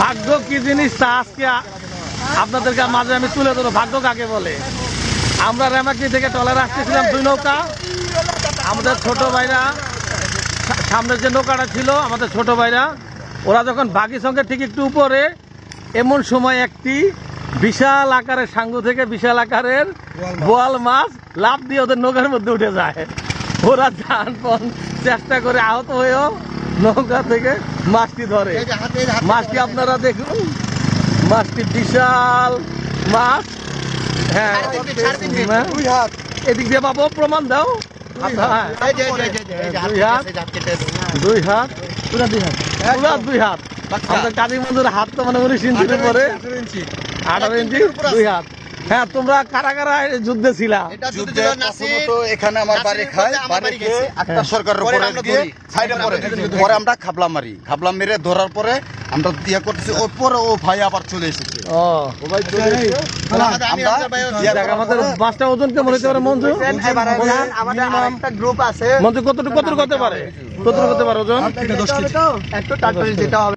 ভাগ্য কি জিনিস তা আজকে আপনাদেরকে মাঝে আমি তুলে ধরো ভাগ্য কাকে বলে? আমরা রেমাকি থেকে টলার আসতেছিলাম দুই নৌকা। আমাদের ছোট ভাইরা সামনের যে নৌকাটা ছিল, আমাদের ছোট ভাইরা, ওরা যখন বাকি সঙ্গে ঠিক একটু উপরে, এমন সময় একটি বিশাল আকারের সাঙ্গ থেকে বিশাল আকারের বোয়াল মাছ লাভ দিয়ে ওদের নৌকার মধ্যে উঠে যায়। ওরা যানপন চেষ্টা করে আহত হয়েও নৌকা থেকে মাছটি ধরে। মাছটি আপনারা দেখুন মাছটি বিশাল মাছ। হ্যাঁ হ্যাঁ। দুই হাত। এদিক দিয়ে পাবো প্রমাণ দাও। দুই হাত। দুই হাত। পুরা দুই হাত। পুরা দুই হাত। আমাদের কাজী বন্ধুর হাত তো মানে উনিশ ইঞ্চির পরে আঠারো ইঞ্চি। দুই হাত। হ্যাঁ তোমরা কারা কারা যুদ্ধে ছিলা? যুদ্ধে প্রথমত এখানে আমার বাড়ি খায় বাড়ি খেয়ে। আক্তার সরকারের পরে উপরে আমরা সাইডে পরে পরে আমরা ধরি। পরে আমরা খাবলা মারি। খাবলা মেরে ধরার পরে আমরা ইয়ে করতেছি ওর পরে ও ভাই আবার চলে এসেছে। ও। ভাই চলে মাছটা ওজন কেমন হতে পারে মঞ্জু? আমাদের আরেকটা গ্রুপ আছে। মঞ্জু কতটুকু কতটুকু হতে পারে? কতটুকু হতে পারে ওজন? একটু হবে।